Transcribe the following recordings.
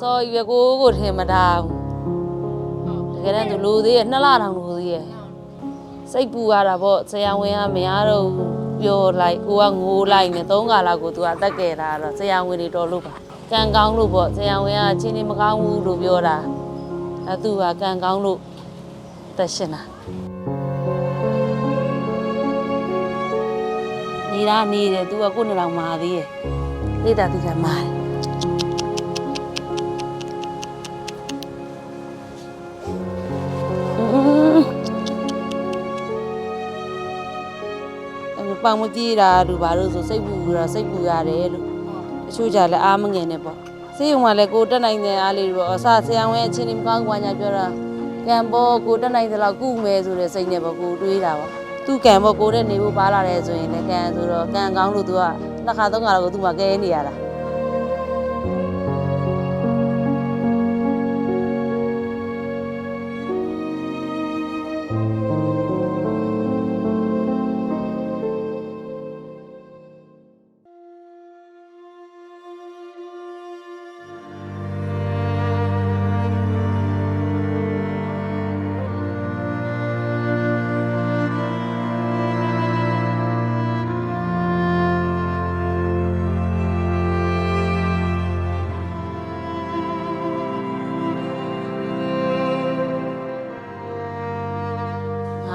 စော်ရွယ်ကိုကိုထင်မထားဘူးတကယ်တမ်းသူလူသေးရဲ့နှစ်လတောင်လူသေးရဲ့စိတ်ပူရတာပေါ့ဆရာဝန်ကမရတော့ဘူးပြောလိုက်ကိုကငိုးလိုက်နေသုံးခါလောက်ကိုသူကတက်ခဲ့တာတော့ဆရာဝန်တွေတော်လို့ပါကံကောင်းလို့ပေါ့ဆရာဝန်ကချင်းနေမကောင်းဘူးလို့ပြောတာအဲသူကကံကောင်းလို့တက်ရှင်တာ နေတာနေတယ်သူကကိုယ်နဲ့တော့မာသေးရဲ့သိတာသိတာမာတယ်အဲ့ပောင်မကြည့်တာလူဘာလို့ဆိုစိတ်ပူတာစိတ်ပူရတယ်လို့တချို့ကြလည်းအားမငယ်နဲ့ပေါ့စေယုံကလည်းကိုတက်နိုင်တဲ့အားလေးတွေပေါ့အစဆရာဝန်အချင်းချင်းမကောင်းကွာညာပြောတာကံပေါ်ကိုတက်နိုင်တဲ့လောက်ကုမယ်ဆိုတဲ့စိတ်နဲ့ပေါ့ကိုတွေးတာပေါ့ သူကံပေါ်ကိုတဲ့နေဖို့ပါလာတယ်ဆိုရင်လည်းကံဆိုတော့ကံကောင်းလို့သူကနှစ်ခါသုံးခါတော့သူ့မှာကဲနေရတာ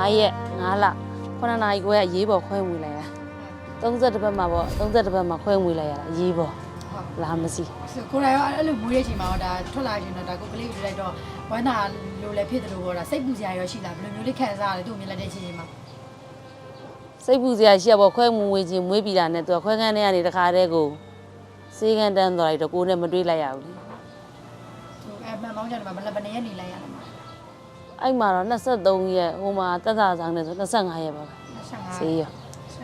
9ရက်9လ9နာရီခွဲအရေးပေါ်ခွဲဝင်လိုက်ရ30ဘက်မှာပေါ့30ဘက်မှာခွဲဝင်လိုက်ရတာအရေးပေါ်လာမစီဆိုကိုယ်တိုင်ရောအဲ့လိုမွေးတဲ့အချိန်မှာတော့ဒါထွက်လာရင်တော့ဒါကိုကလေးကိုလိုက်တော့ဝမ်းသာလိုလည်းဖြစ်တယ်လို့ပြောတာစိတ်ပူစရာရောရှိလားဘယ်လိုမျိုးလေးခံစားရလဲသူ့ကိုမြင်လိုက်တဲ့အချိန်မှာစိတ်ပူစရာရှိရပေါ့ခွဲမွေးခြင်းမွေးပြီးတာနဲ့သူကခွဲခန်းထဲကနေတခါတည်းကိုစေးကန်တန်းသွားလိုက်တော့ကိုယ်နဲ့မတွေးလိုက်ရဘူးလေသူအဲ့မှန်ပေါင်းကြတယ်မှာမလဘနေရနေလိုက်ရတယ်မှာ အဲ့မှာတော့23ရက်ဟိုမှာတက်တာဆောင်နေဆို25ရက်ပါပဲ25စေးရ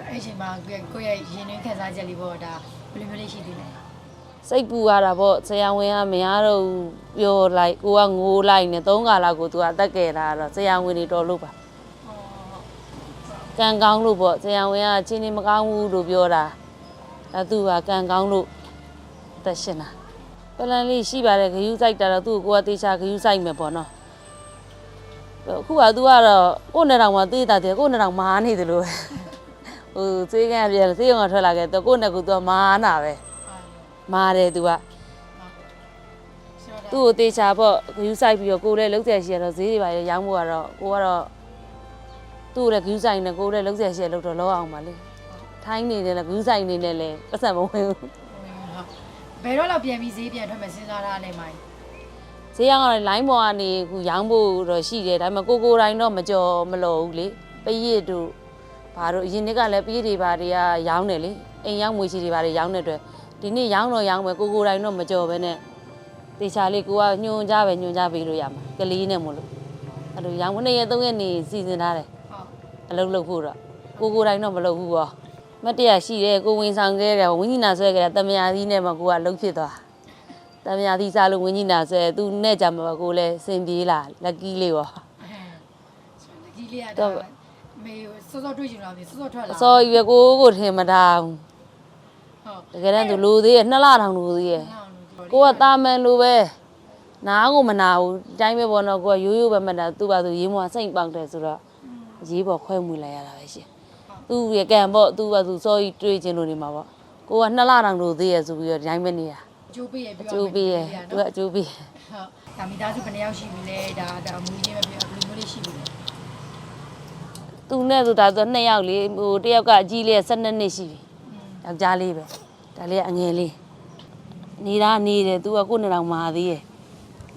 အဲ့အချိန်မှာကိုယ့်ရဲ့ရင်တွင်းခံစားချက်လေးပေါ့ဒါဘယ်လိုမျိုးလေးရှိသေးလဲစိတ်ပူရတာပေါ့ဆရာဝန်ကမရတော့ဘူးပြောလိုက်ကိုကငိုးလိုက်နေ3ခါလောက်ကိုသူကတက်ခဲ့တာတော့ဆရာဝန်တွေတော်လို့ပါကံကောင်းလို့ပေါ့ဆရာဝန်ကချင်းနေမကောင်းဘူးလို့ပြောတာအဲသူကကံကောင်းလို့တက်ရှင်တာပလန်လေးရှိပါတယ်ခယူးဆိုင်တာတော့သူ့ကိုကတေချာခယူးဆိုင်မယ်ပေါ့နော် အခုကသူကတော့ကိုယ်နဲ့တောင်မှတေးတာတယ်ကိုယ်နဲ့တောင်မာနေတယ်လို့ဟိုစေးကန်ပြန်စေးရုံကထွက်လာခဲ့တော့ကိုယ်နဲ့ကသူကမာနာပဲမာတယ်သူကသူ့ကိုတေချာပေါ့ဂယူးဆိုင်ပြီးတော့ကိုယ်လည်းလုံးဆယ်ရှိရတော့ဈေးတွေပါရောင်းဖို့ကတော့ကိုကတော့သူ့လည်းဂယူးဆိုင်နဲ့ကိုယ်လည်းလုံးဆယ်ရှိရလို့တော့လောအောင်ပါလေထိုင်းနေတယ်လည်းဂယူးဆိုင်နေနဲ့လည်းပတ်စံမဝင်ဘူးဘယ်တော့လောက်ပြန်ပြီးဈေးပြန်ထွက်မယ်စဉ်းစားထားလဲမိုင်း ဈေးရောင်းကတော့လိုင်းပေါ်ကနေခုရောင်းဖို့တော့ရှိတယ်ဒါပေမဲ့ကိုကိုတိုင်းတော့မကြော်မလော်ဘူးလေပရစ်တို့ဘာတို့အရင်နှစ်ကလည်းပရစ်တွေဘာတွေကရောင်းတယ်လေအိမ်ရောက်ငွေချီတွေဘာတွေရောင်းတဲ့အတွက်ဒီနေ့ရောင်းတော့ရောင်းမယ်ကိုကိုတိုင်းတော့မကြော်ပဲနဲ့တေချာလေးကိုကညွန်ကြပဲညွန်ကြပေးလို့ရမှာကလေးနဲ့မို့လို့အဲ့လိုရောင်မနေ့ရက်သုံးရက်နေစီစဉ်ထားတယ်ဟုတ်အလုပ်လုပ်ဖို့တော့ကိုကိုတိုင်းတော့မလုပ်ဘူးပေါ့မတ်တရရှိတယ်ကိုဝင်ဆောင်ခဲ့တယ်ဝင်းကြီးနာဆွဲခဲ့တယ်တမယာသီးနဲ့မှကိုကလှုပ်ဖြစ်သွား တမယာသီးစားလို့ဝင်းကြီးနာဆွဲသူနဲ့ကြမှာကိုလည်းစင်ပြေးလာလက်ကီးလေးပေါ့ဒီလေးကတော့မေစောစောတွေ့ချင်တော့မေစောစောထွက်လာအစောရွယ်ကိုကိုထင်မထားဘူးဟုတ်တကယ်တမ်းသူလူသေးရဲ့နှစ်လတောင်လူသေးရဲ့ကိုကတာမန်လိုပဲနားကိုမနာဘူးအတိုင်းပဲပေါ့နော်ကိုကရိုးရိုးပဲမှတ်တာသူ့ဘာသူရေးမွာစိတ်ပေါက်တယ်ဆိုတော့ရေးပေါ်ခွဲမှုလိုက်ရတာပဲရှင်သူရကံပေါ့သူကသူစောကြီးတွေးခြင်းလို့နေမှာပေါ့ကိုကနှစ်လတောင်လို့သေးရဆိုပြီးတော့ဒီတိုင်းပဲနေတာ ကျိုးပေးရအပြောကျိုးပေးရသူကအကျိုးပေးရဟုတ်ဒါမိသားစုဘယ်နှယောက်ရှိပြီလဲဒါဒါမူကြီးပဲပြောဘယ်လိုမျိုးလေးရှိပြီလဲသူနဲ့ဆိုဒါဆိုနှစ်ယောက်လေးဟိုတစ်ယောက်ကအကြီးလေး12နှစ်ရှိပြီယောက်ျားလေးပဲဒါလေးကအငယ်လေးနေတာနေတယ်သူကကိုယ်နဲ့တောင်မာသေးရ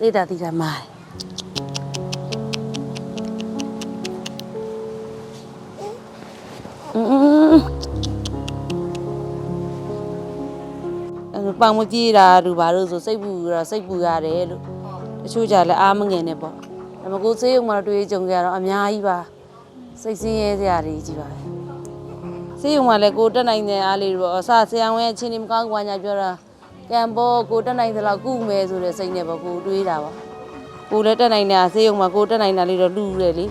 သိတာသိတာမာတယ် ပောင်မကြည့်တာလူဘာလို့ဆိုစိတ်ပူတာစိတ်ပူရတယ်လို့တချို့ကြလည်းအားမငယ်နဲ့ပေါ့ဒါပေမဲ့ကိုယ်စေးရုံမှာတွေ့ကြုံကြတော့အများကြီးပါစိတ်ဆင်းရဲစရာတွေကြီးပါပဲစေးရုံမှာလည်းကိုယ်တက်နိုင်တဲ့အားလေးတွေပေါ့အစဆရာဝန်အချင်းချင်းမကောင်းကွာညာပြောတာကံပေါ်ကိုယ်တက်နိုင်တဲ့လောက်ကုမယ်ဆိုတဲ့စိတ်နဲ့ပေါ့ကိုယ်တွေးတာပေါ့ကိုယ်လည်းတက်နိုင်တာစေးရုံမှာကိုယ်တက်နိုင်တာလေးတော့လူတယ်လေ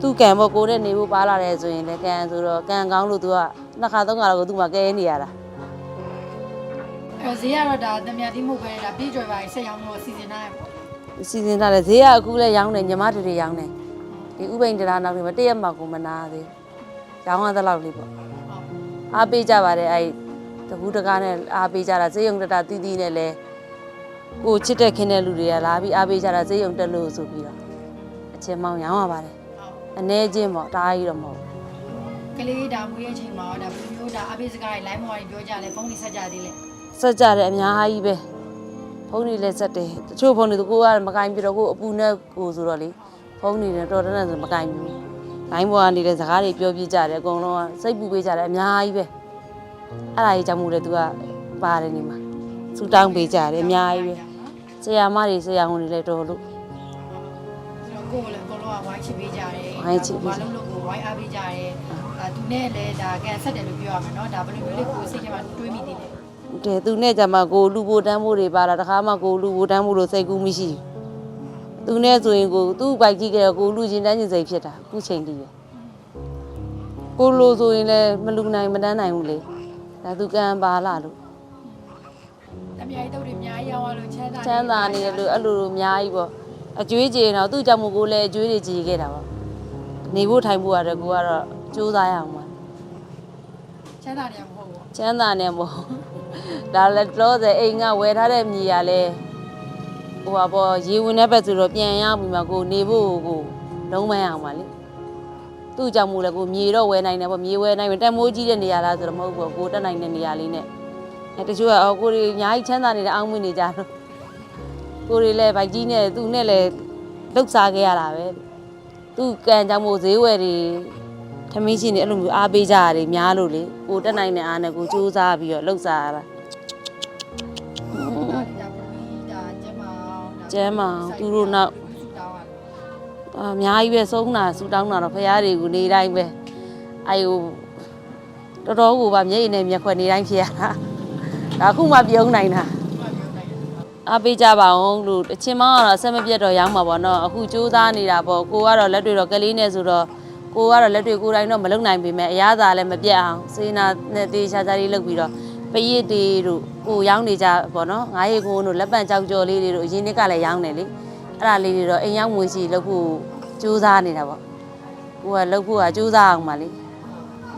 သူကံပေါ့ကိုနဲ့နေဖို့ပါလာတယ်ဆိုရင်လည်းကံဆိုတော့ကံကောင်းလို့ तू ကနှစ်ခါသုံးခါတော့ तू မှကဲနေရတာ အဲဈေးကတော့ဒါတမယာတိမဟုတ်ပဲဒါပြေးကြော်ပါဆက်ရောင်းလို့စီစဉ်ထားရပေါ့စီစဉ်ထားတယ်ဈေးကအခုလည်းရောင်းတယ်ညီမတွေတွေရောင်းတယ်ဒီဥပိန်တရားနောက်တွေမှာတရက်မှကိုမနာသေးရောင်းရတဲ့လောက်လေးပေါ့အားပေးကြပါတယ်အဲ့တကူးတကားနဲ့အားပေးကြတာဈေးရုံတက်တာတီးတီးနဲ့လဲကိုချစ်တဲ့ခင်တဲ့လူတွေကလာပြီးအားပေးကြတာဈေးရုံတက်လို့ဆိုပြီးတော့အချင်းမောင်းရောင်းရပါတယ်အနေချင်းပေါ့တားကြီးတော့မဟုတ်ဘူးကလေးဒါမွေးရဲ့ချိန်မှာဒါဘယ်လိုမျိုးဒါအပိစကားတွေ line မော်တွေပြောကြလဲဖုန်းတွေဆက်ကြသေးလဲ ဆက်ကြတယ်အများကြီးပဲဖုန်းတွေလည်းဆက်တယ်တချို့ဖုန်းတွေကိုကမကင်ပြတော့ကိုအပူနဲ့ကိုဆိုတော့လေဖုန်းတွေနဲ့တော်တော်နဲ့ဆိုမကင်ဘူးလိုင်းပေါ်ကနေလည်းစကားတွေပြောပြကြတယ်အကုန်လုံးကစိတ်ပူပေးကြတယ်အများကြီးပဲအဲ့ဒါကြီးကြောင့်မို့လဲ तू ကပါတယ်နေမှာစူတောင်းပေးကြတယ်အများကြီးပဲဆရာမတွေဆရာဝန်တွေလည်းတော်လို့ ဆိုတော့ကိုယ်လည်းအကုန်လုံးကဝိုင်းချစ်ပေးကြတယ် ဝိုင်းချစ်ပေး ဘာ ကြ လို့လို့ကိုဝိုင်းအားပေးကြတယ်အဲသူနဲ့လည်းဒါကန်ဆက်တယ်လို့ပြောရမယ်เนาะဒါဘယ်လိုမျိုးလေးကိုစိတ်ထဲမှာတွေးမိသေးလဲ တဲ့သူနဲ့ကြမှာကိုလူဖို့တန်းဖို့တွေပါတာတခါမှကိုလူဖို့တန်းဖို့လို့စိတ်ကူးမရှိဘူးသူနဲ့ဆိုရင်ကိုသူ့ဘိုက်ကြီးကကိုလူချင်းတန်းချင်းစိတ်ဖြစ်တာအခုချိန်တည်းပဲကိုလိုဆိုရင်လည်းမလူနိုင်မတန်းနိုင်ဘူးလေဒါသူကံပါလာလို့တမယာကြီးတုတ်တွေအများကြီးရောင်းရလို့ချမ်းသာချမ်းသာနေတယ်လို့အဲ့လိုလိုအများကြီးပေါ့အကျွေးကြေတော့သူ့ကြောင့်မို့ကိုလည်းအကျွေးတွေကြေခဲ့တာပေါ့နေဖို့ထိုင်ဖို့ရတယ်ကိုကတော့စူးစမ်းရအောင်ပါချ မ်းသာနေမှာမဟုတ်ဘူးချမ်းသာနေမို့ဒါလည်းတော့စေအိမ်ကဝယ်ထားတဲ့မြေရလဲဟိုပါပေါ့ရေဝင်တဲ့ဘက်ဆိုတော့ပြန်ရပြီမှာကိုနေဖို့ကိုလုံးမရအောင်ပါလေသူ့ကြောင့်မို့လဲကိုမြေတော့ဝယ်နိုင်တယ်ပေါ့မြေဝယ်နိုင်မယ်တက်မိုးကြီးတဲ့နေရာလားဆိုတော့မဟုတ်ဘူးကိုတက်နိုင်တဲ့နေရာလေးနဲ့အဲတချို့ကအော်ကိုတွေအများကြီးချမ်းသာနေတဲ့အောင်းမွေးနေကြတော့ကိုတွေလည်းဗိုက်ကြီးနဲ့သူ့နဲ့လည်းလှုပ်စားခဲ့ရတာပဲသူ့ကံကြောင့်မို့ဈေးဝယ်တွေ ထမင်းရှင်တွေအဲ့လိုမျိုးအားပေးကြရတယ်များလို့လေကိုတက်နိုင်တဲ့အားနဲ့ကိုစူးစမ်းပြီးတော့လှုပ်စားရတာဒါဒါပမီဒါကျမအောင်ဒါကျမ်းမအောင်သူတို့နောက်တောင်းရတယ်အများကြီးပဲဆုံးတာဆူတောင်းတာတော့ဖရားတွေကိုနေတိုင်းပဲအဲဟိုတော်တော်ကိုပါမျက်ရည်နဲ့မျက်ခွက်နေတိုင်းဖြစ်ရတာဒါအခုမှပြုံးနိုင်တာဘာပြောနိုင်လဲအားပေးကြပါအောင်လို့အချင်းမောင်းကတော့ဆက်မပြတ်တော့ရောင်းမှာပေါ့နော်အခုစူးစမ်းနေတာပေါ့ကိုကတော့လက်တွေတော့ကလေးနဲ့ဆိုတော့ ကိုကတော့လက်တွေကိုယ်တိုင်တော့မလုံနိုင်ပေမဲ့အရသာလည်းမပြတ်အောင်စေနာနဲ့တေးချာချာလေးလုပ်ပြီးတော့ပရစ်တွေတို့ကိုရောင်းနေကြပေါ့နော်ငါးရီကိုတို့လက်ပံကြောက်ကြော်လေးတွေတို့အရင်နှစ်ကလည်းရောင်းတယ်လေအဲ့ဒါလေးတွေတော့အိမ်ရောက်ငွေစီလုပ်ဖို့စူးစမ်းနေတာပေါ့ကိုကလုပ်ဖို့ကစူးစမ်းအောင်ပါလေ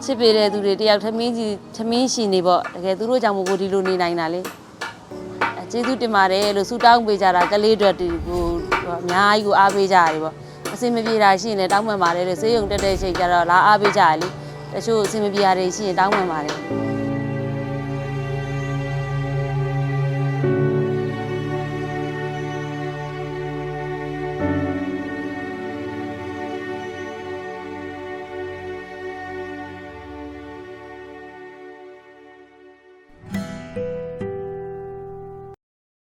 ချစ်ပေတဲ့သူတွေတယောက်ထမင်းကြီးထမင်းရှင်နေပေါ့တကယ်သူတို့ကြောင့်မို့ကိုဒီလိုနေနိုင်တာလေအဲကျေးဇူးတင်ပါတယ်လို့ဆုတောင်းပေးကြတာကလေးတွေတူကိုအများကြီးကိုအားပေးကြရတယ်ပေါ့ အစင်မပြေတာရှိရင်လည်းတောင်းပန်ပါတယ်လို့စေးရုံတက်တဲ့ချိန်ကျတော့လာအားပေးကြရလေတချို့အစင်မပြေတာတွေရှိရင်တောင်းပန်ပါတယ်